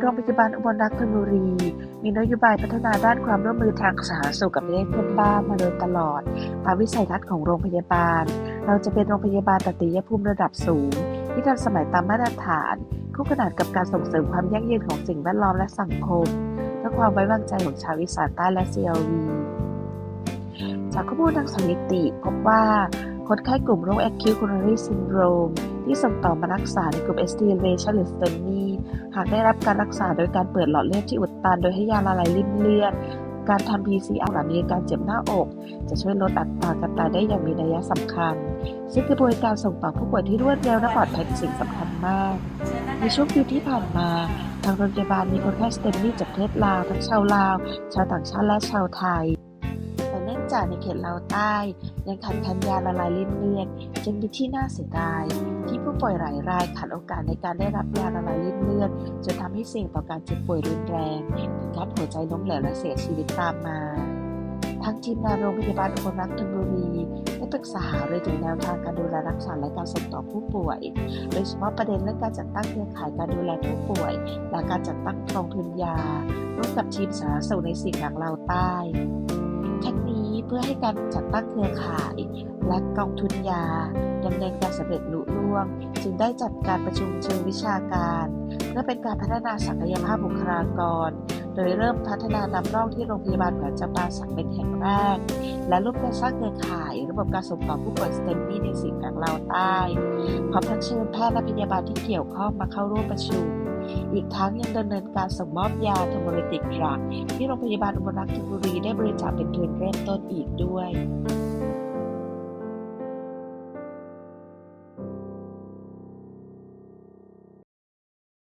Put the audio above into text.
โรงพยาบาลอุบลรักษณ์นบุรี มีนโยบายพัฒนาด้านความร่วมมือทางสาธารณสุขกับประเทศเพื่อนบ้านมาโดยตลอด ตามวิสัยทัศน์ของโรงพยาบาล เราจะเป็นโรงพยาบาลตติยภูมิระดับสูง ที่ทันสมัยตามมาตรฐาน คู่ขนานกับการส่งเสริมความยั่งยืนของสิ่งแวดล้อมและสังคมเพื่อความไว้วางใจของชาวอีสานใต้และ CLV จากข้อมูลทางสถิติพบว่า คนไข้กลุ่มโรค acute coronary syndrome ที่ส่งต่อมารักษาในกลุ่ม ST elevation หรือ STEMI หากได้รับการรักษาโดยการเปิดหลอดเลือดที่อุดตัน โดยให้ยาละลายริ่มเลือด การทำ PCR หลังมีการเจ็บหน้าอก จะช่วยลดอัตราการตายได้อย่างมีนัยสำคัญ ซึ่งกระบวนการส่งต่อผู้ป่วยที่รวดเร็วและปลอดภัยเป็นสิ่งสำคัญมาก ในช่วงปีที่ผ่านมาทางโรงพยาบาลมีคนไข้สเตมมี่จากประเทศลาวทั้งชาวลาว ชาวต่างชาติและชาวไทย จากในเขตลาวใต้ ยังขาดแคลนยาละลายริ่มเลือดจึงมีที่น่าเสียดาย ที่ผู้ป่วยหลายรายขาดโอกาสในการได้รับยาละลายริ่มเลือดจนทำให้เสี่ยงต่อการเจ็บป่วยรุนแรงถึงขั้นหัวใจล้มเหลวและเสียชีวิตตามมาทางทีมงานโรงพยาบาลอุบลรักษ์ธนบุรีได้ปรึกษาหารือถึงแนวทางการดูแลรักษาและการส่งต่อผู้ป่วย โดยเฉพาะประเด็นเรื่องการจัดตั้งเครือข่ายการดูแลผู้ป่วย และการจัดตั้งกองทุนยาร่วมกับทีมสาธารณสุขในสิ่งหลังเราวใต้ นี้เพื่อให้การจัดตั้งเครือข่ายและกองทุนยาดำเนินการสำเร็จลุล่วง จึงได้จัดการประชุมเชิงวิชาการ เพื่อเป็นการพัฒนาศักยภาพบุคลากร โดยเริ่มพัฒนานำร่องที่โรงพยาบาลแหวนจำปาสักเป็นแห่งแรก และร่วมกันสร้างเครือข่ายระบบการส่งต่อผู้ป่วยสเตมมี่ในสิ่งหลังเราวใต้พร้อมทั้งเชิญแพทย์และพยาบาลที่เกี่ยวข้องมาเข้าร่วมประชุม อีกทั้งยังดำเนินการส่งมอบยาทอมโมริติกรักที่โรงพยาบาลอุบลรักษ์ธนบุรีได้บริจาคเป็นทุนเริ่มต้นอีกด้วย